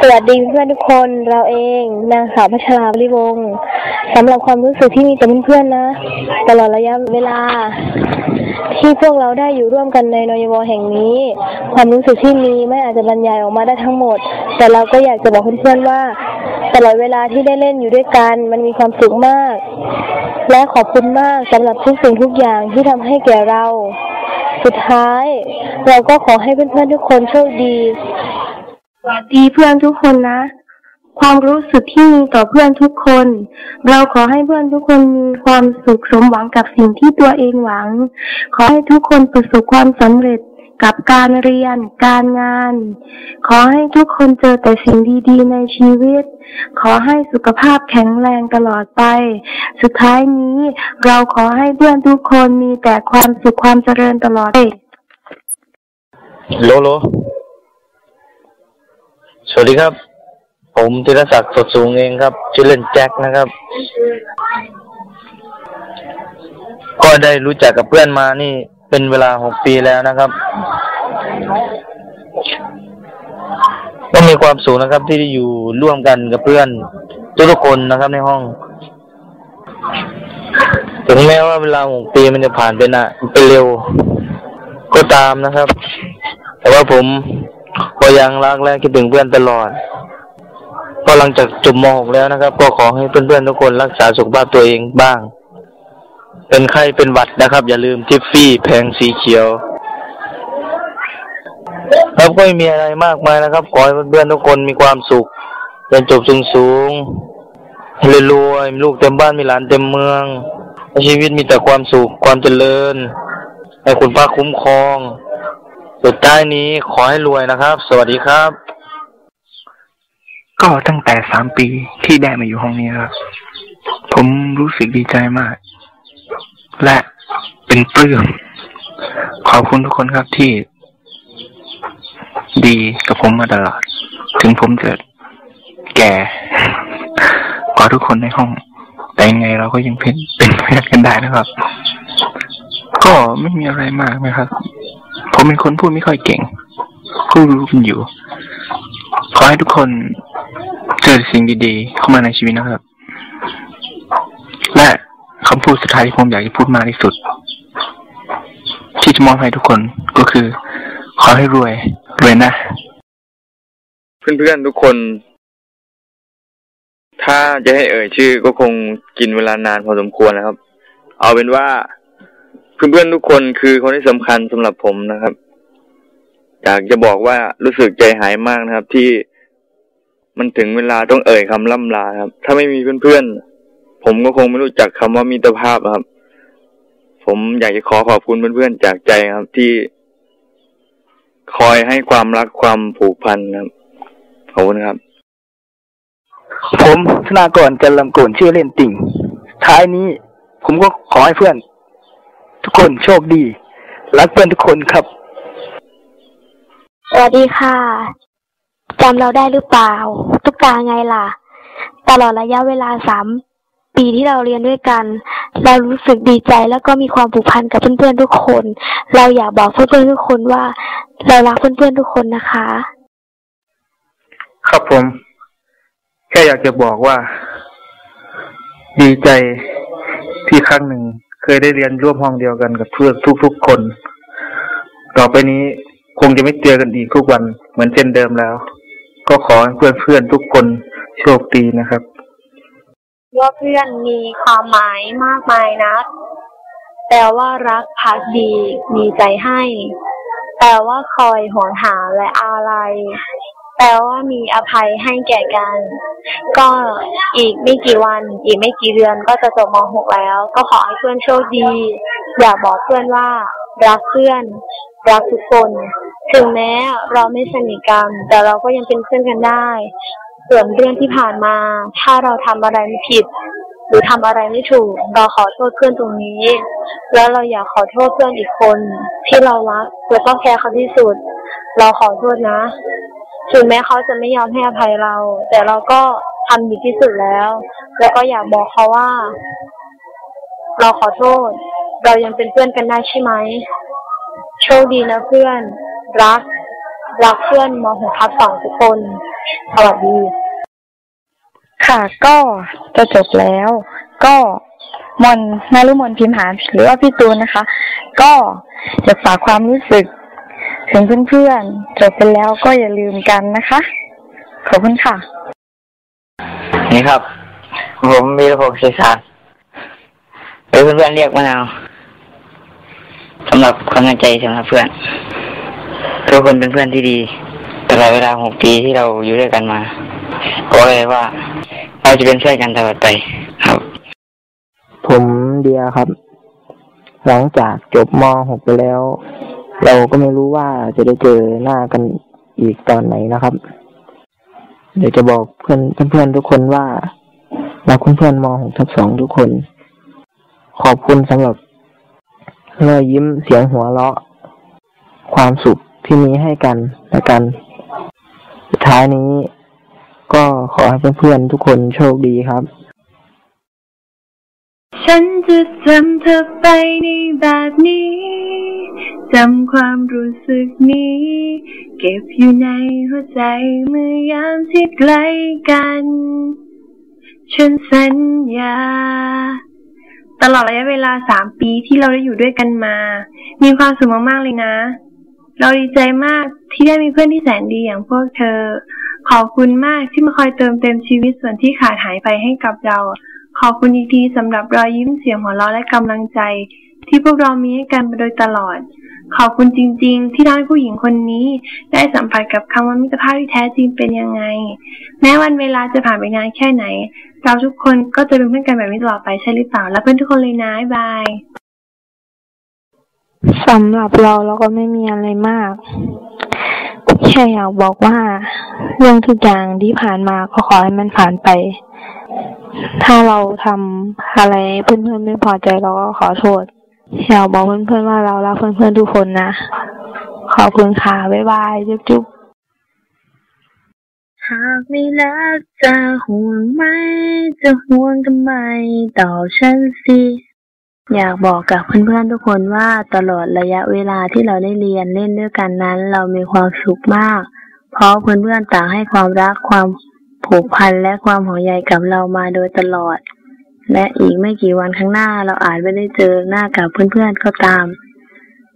สวัสดีเพื่อนทุกคนเราเองนางสาวพัชราบริวงศ์สำหรับความรู้สึกที่มีต่อเพื่อนๆนะ ตลอดระยะเวลา ที่พวกเราได้อยู่ร่วมกันในนอยวแห่งนี้ ความรู้สึกที่มีไม่อาจจะบรรยายออกมาได้ทั้งหมด แต่เราก็อยากจะบอกเพื่อนๆว่า ตลอดเวลาที่ได้เล่นอยู่ด้วยกัน มันมีความสุขมาก และขอบคุณมากสำหรับทุกสิ่งทุกอย่างที่ทำให้แก่เรา สุดท้าย เราก็ขอให้เพื่อนๆทุกคนโชคดี วัสดีเพื่อนทุกคนนะ ความรู้สึกที่มีต่อเพื่อนทุกคน เราขอให้เพื่อนทุกคนมีความสุขสมหวังกับสิ่งที่ตัวเองหวัง ขอให้ทุกคนประสบความสำเร็จกับการเรียน การงาน ขอให้ทุกคนเจอแต่สิ่งดีๆ ในชีวิต ขอให้สุขภาพแข็งแรงตลอดไป สุดท้ายนี้เราขอให้เพื่อนทุกคนมีแต่ความสุขความเจริญตลอดไปโลโล สวัสดีครับ ผมธีรศักดิ์สดสูงเองครับ ชื่อเล่นแจ็คนะครับ ก็ได้รู้จักกับเพื่อนมานี่เป็นเวลาหกปีแล้วนะครับ ก็มีความสุขนะครับ ที่ได้อยู่ร่วมกันกับเพื่อนทุกๆคนนะครับในห้อง ถึงแม้ว่าเวลาหกปีมันจะผ่านไปนะไปเร็ว ก็ตามนะครับ แต่ว่าผม ก็ยังรักและคิดถึงเพื่อนตลอด ก็หลังจากจบม .6 แล้วนะครับ ก็ขอให้เพื่อนๆทุกคนรักษาสุขภาพตัวเองบ้าง เป็นไข้เป็นหวัดนะครับ อย่าลืมทิฟฟี่แผงสีเขียวแล้วก็ไม่มีอะไรมากมายนะครับ ขอให้เพื่อนๆทุกคนมีความสุขเรียนจบสูงๆให้รวยๆลูกเต็มบ้านมีหลานเต็มเมือง ชีวิตมีแต่ความสุขความเจริญ ให้คุณพระคุ้มครอง สุดท้ายนี้ขอให้รวยนะครับ สวัสดีครับ ก็ตั้งแต่สามปีที่ได้มาอยู่ห้องนี้ครับ ผมรู้สึกดีใจมาก และเป็นปลื้มขอบคุณทุกคนครับที่ ดีกับผมมาตลอด ถึงผมจะแก่กว่าทุกคนในห้อง แต่ยังไงเราก็ยังเป็นเป็นเพื่อนกันได้นะครับ ก็ไม่มีอะไรมากนะครับ เป็นคนพูดไม่ค่อยเก่งพูดรู้กันอยู่ ขอให้ทุกคนเจอสิ่งดีๆ เข้ามาในชีวิตนะครับ และคำพูดสุดท้ายที่ผมอยากจะพูดมากที่สุด ที่จะมอบให้ทุกคนก็คือ ขอให้รวย รวยนะ เพื่อนๆทุกคน ถ้าจะให้เอ่ยชื่อก็คงกินเวลานานพอสมควรนะครับ เอาเป็นว่า เพื่อนทุกคนคือคนที่สำคัญสำหรับผมนะครับ อยากจะบอกว่ารู้สึกใจหายมากนะครับ ที่มันถึงเวลาต้องเอ่ยคำล่ำลาครับ ถ้าไม่มีเพื่อนๆผมก็คงไม่รู้จักคำว่ามิตรภาพครับ ผมอยากจะขอขอบคุณเพื่อนๆจากใจครับ ที่คอยให้ความรักความผูกพันครับขอบคุณครับผมธนากรจันลำโกนชื่อเล่นติ่งท้ายนี้ ผมก็ขอให้เพื่อน ทุกคนโชคดี รักเพื่อนทุกคนครับ สวัสดีค่ะจำเราได้หรือเปล่า ตุ๊กตาไงล่ะ ตลอดระยะเวลาสามปีที่เราเรียนด้วยกัน เรารู้สึกดีใจแล้วก็มีความผูกพันกับเพื่อนๆทุกคน เราอยากบอกเพื่อนๆทุกคนว่า เรารักเพื่อนๆทุกคนนะคะ ครับผม แค่อยากจะบอกว่า ดีใจที่ครั้งหนึ่ง เคยได้เรียนร่วมห้องเดียวกันกับเพื่อนทุกๆคน ต่อไปนี้คงจะไม่เจอกันอีกทุกวันเหมือนเช่นเดิมแล้ว ก็ขอให้เพื่อนๆทุกคนโชคดีนะครับ ว่าเพื่อนมีความหมายมากมายนะแปลว่ารักพักดี มีใจให้ แปลว่าคอยหวนหาและอะไร แปลว่ามีอภัยให้แก่กัน ก็อีกไม่กี่วัน อีกไม่กี่เดือนก็จะจบม .6 แล้ว ก็ขอให้เพื่อนโชคดี อยากบอกเพื่อนว่า รักเพื่อน รักทุกคน ถึงแม้เราไม่สนิทกัน แต่เราก็ยังเป็นเพื่อนกันได้ ส่วนเรื่องที่ผ่านมา ถ้าเราทำอะไรไม่ผิด หรือทำอะไรไม่ถูก เราขอโทษเพื่อนตรงนี้ แล้วเราอยากขอโทษเพื่อนอีกคน ที่เรารักแล้วก็แคร์เขาที่สุด เราขอโทษนะ ถึงแม้เขาจะไม่ยอมให้อภัยเรา แต่เราก็ทำดีที่สุดแล้ว แล้วก็อยากบอกเขาว่า เราขอโทษ เรายังเป็นเพื่อนกันได้ใช่ไหมโชคดีนะเพื่อน รัก รักเพื่อนม .6 ทับสองทุกคนสวัสดี ค่ะก็จะจบแล้ว ก็มนนารุมนพิมหานหรือว่าพี่ตูนนะคะ ก็จะฝากความรู้สึก ถึงเพื่อนๆจบไปแล้วก็อย่าลืมกันนะคะ ขอบคุณค่ะ นี่ครับ ผมมีระบบสื่อสารหรือเพื่อนๆเรียกมะนาวสำหรับความตั้งใจสำหรับเพื่อนทุกคนเป็นเพื่อนที่ดีตลอดเวลาหกปีที่เราอยู่ด้วยกันมาก็เลยว่า เราจะเป็นเพื่อนกันตลอดไปครับ ผมเดียครับ หลังจากจบม .6 ไปแล้ว เราก็ไม่รู้ว่าจะได้เจอหน้ากันอีกตอนไหนนะครับ เดี๋ยวจะบอกเพื่อนเพื่อนทุกคนว่ารักเพื่อนๆม .6 ทับสองทุกคน ขอบคุณสำหรับรอยยิ้มเสียงหัวเราะ ความสุขที่มีให้กันและกัน สุดท้ายนี้ ก็ขอให้เพื่อนๆทุกคนโชคดีครับ ฉันจะจำเธอไปในแบบนี้ จำความรู้สึกนี้ เก็บอยู่ในหัวใจเมื่อยามที่ใกล้กัน ฉันสัญญา ตลอดระยะเวลาสามปีที่เราได้อยู่ด้วยกันมา มีความสุขมากๆเลยนะ เราดีใจมากที่ได้มีเพื่อนที่แสนดีอย่างพวกเธอ ขอบคุณมากที่มาคอยเติมเต็มชีวิตส่วนที่ขาดหายไปให้กับเรา ขอบคุณอีกทีสำหรับรอยยิ้มเสียงหัวเราะและกำลังใจ ที่พวกเรามีให้กันมาโดยตลอด ขอบคุณจริง ๆ ที่ทำให้ผู้หญิงคนนี้ ได้สัมผัสกับคำว่ามิตรภาพที่แท้จริงเป็นยังไง แม้วันเวลาจะผ่านไปนานแค่ไหน เราทุกคนก็จะเป็นเพื่อนกันแบบนี้ตลอดไปใช่หรือเปล่าและเพื่อนทุกคนเลยนะบายบายสำหรับเราเราก็ไม่มีอะไรมากแค่อยากบอกว่าเรื่องทุกอย่างที่ผ่านมาก็ขอให้มันผ่านไป ถ้าเราทำอะไรเพื่อนๆไม่พอใจเราก็ขอโทษ อยากบอกเพื่อนๆว่าเรารักเพื่อนๆทุกคนนะ ขอบคุณค่ะ บ๊ายบายจุ๊บจุ๊บหากไม่รักจะห่วงไหม จะห่วงทำไมตอบฉันสิอยากบอกกับเพื่อนๆทุกคนว่าตลอดระยะเวลาที่เราได้เรียนเล่นด้วยกันนั้น เรามีความสุขมาก เพราะเพื่อนๆต่างให้ความรักความผูกพันและความห่วงใยกับเรามาโดยตลอด และอีกไม่กี่วันข้างหน้าเราอาจไม่ได้เจอหน้ากับเพื่อนๆก็ตาม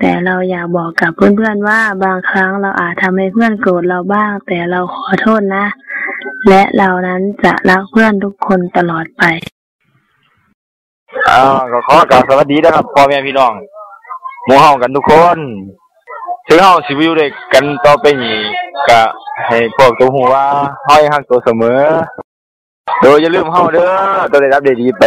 แต่เราอยากบอกกับเพื่อนๆว่าบางครั้งเราอาจทำให้เพื่อนโกรธเราบ้าง แต่เราขอโทษนะ และเรานั้นจะรักเพื่อนทุกคนตลอดไปอ่าก็ขอกราบสวัสดีนะครับพ่อแม่พี่น้องหมู่เฮากันทุกคนถึงเฮาสิอยู่ด้วยกันต่อไปนี้ก็ให้พวกตัวฮู้ว่าเฮายังฮักตัวเสมอ โดยอย่าลืมเฮาเด้อตัวได้รับได้ดีไป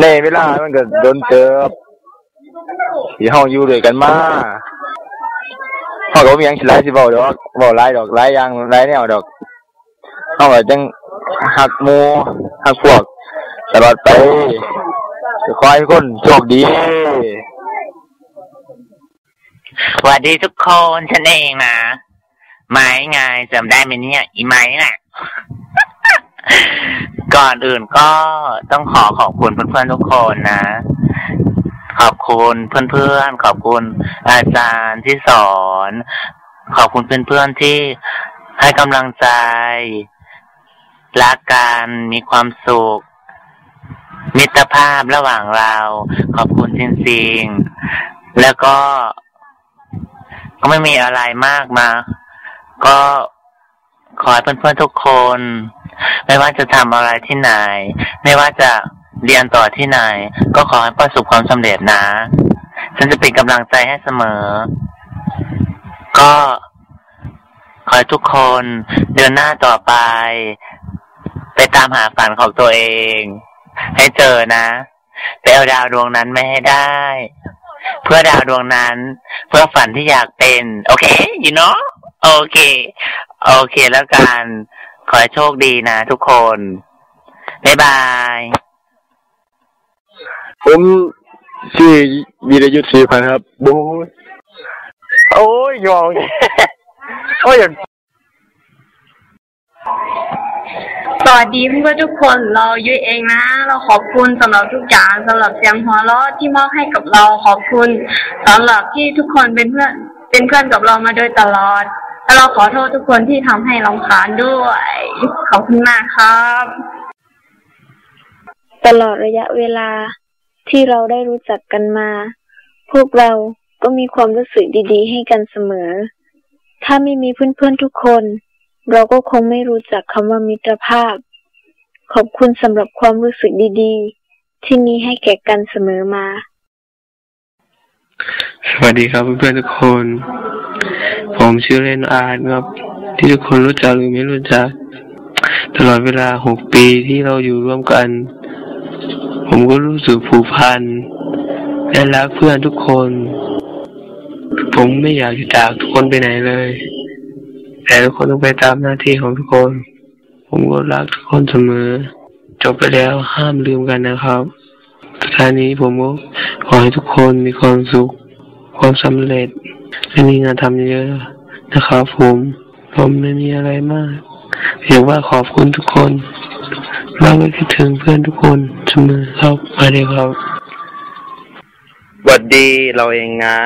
ในเวลามันก็โดนเติบที่เฮาอยู่ด้วยกันมาเฮาก็บ่มีหยังสิหลายสิเว้าดอกเว้าหลายดอกหลายอย่างหลายแนวดอกเฮาก็จังฮักหมู่ฮักพวก ตลอดไปขอให้ทุกคนโชคดีสวัสดีทุกคนฉันเองนะไม้ไงจำได้ไหมเนี่ย อีไม้น่ะ ก่อนอื่นก็ต้องขอขอบคุณเพื่อนๆทุกคนนะ ขอบคุณเพื่อนๆ ขอบคุณอาจารย์ที่สอน ขอบคุณเพื่อนๆที่ให้กำลังใจ รักกันมีความสุข มิตรภาพระหว่างเรา ขอบคุณจริงๆ แล้วก็ ก็ไม่มีอะไรมากมา ก็ ขอให้เพื่อนๆทุกคน ไม่ว่าจะทำอะไรที่ไหน ไม่ว่าจะเรียนต่อที่ไหน ก็ขอให้ประสบความสำเร็จนะ ฉันจะเป็นกำลังใจให้เสมอ ก็ขอให้ทุกคนเดินหน้าต่อไป ไปตามหาฝันของตัวเอง ให้เจอนะ ไปเอาดาวดวงนั้นไม่ให้ได้ เพื่อดาวดวงนั้น เพื่อฝันที่อยากเป็น โอเค you know โอเค โอเคแล้วกัน ขอให้โชคดีนะทุกคน บ๊ายบาย ผมชื่อวีรยุทธ์ศรีพันธ์ครับโอ้ยโอ้ยงงโอ้ยอย่างสวัสดีเพื่อนๆทุกคนเรายุ้ยเองนะ เราขอบคุณสำหรับทุกอย่างสำหรับเสียงหัวเราะที่มอบให้กับเราขอบคุณสำหรับที่ทุกคนเป็นเพื่อนเป็นเพื่อนกับเรามาโดยตลอด และเราขอโทษทุกคนที่ทำให้รำคาญด้วย ขอบคุณมากครับ ตลอดระยะเวลาที่เราได้รู้จักกันมา พวกเราก็มีความรู้สึกดีๆ ให้กันเสมอ ถ้าไม่มีเพื่อนๆทุกคน เราก็คงไม่รู้จักคำว่ามิตรภาพ ขอบคุณสำหรับความรู้สึกดีๆ ที่มีให้แก่กันเสมอมา สวัสดีครับเพื่อนๆทุกคน ผมชื่อเล่นอาร์ตครับ ที่ทุกคนรู้จักหรือไม่รู้จัก ตลอดเวลาหกปีที่เราอยู่ร่วมกัน ผมก็รู้สึกผูกพันและรักเพื่อนทุกคน ผมไม่อยากจะจากทุกคนไปไหนเลย แต่ทุกคนต้องไปตามหน้าที่ของทุกคน ผมก็รักทุกคนเสมอ จบไปแล้วห้ามลืมกันนะครับสุดท้ายนี้ผมก็ขอให้ทุกคนมีความสุข ความสำเร็จ และมีงานทำเยอะนะครับผมผมไม่มีอะไรมากเพียงว่าขอบคุณทุกคนเราก็คิดถึงเพื่อนทุกคนเสมอครับมาเดียวครับหวัดดีเราเองนะ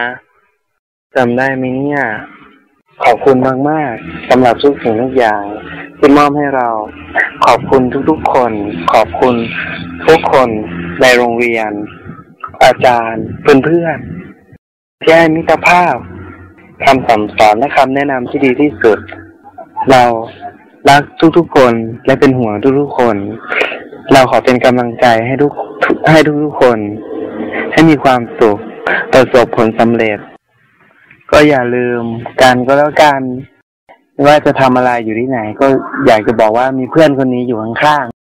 จำได้ไหมเนี่ย ขอบคุณมากๆสำหรับทุกสิ่งทุกอย่างที่มอบให้เรา ขอบคุณทุกๆคน ขอบคุณทุกคนในโรงเรียน อาจารย์เพื่อนๆที่ให้มิตรภาพ คำสั่งสอนและคำแนะนำที่ดีที่สุด เรารักทุกๆคนและเป็นห่วงทุกๆคน เราขอเป็นกำลังใจให้ทุกให้ทุกๆคน ให้มีความสุขประสบผลสำเร็จ ก็อย่าลืมกันก็แล้วกันไม่ว่าจะทำอะไรอยู่ที่ไหน ก็อยากจะบอกว่ามีเพื่อนคนนี้อยู่ข้างๆ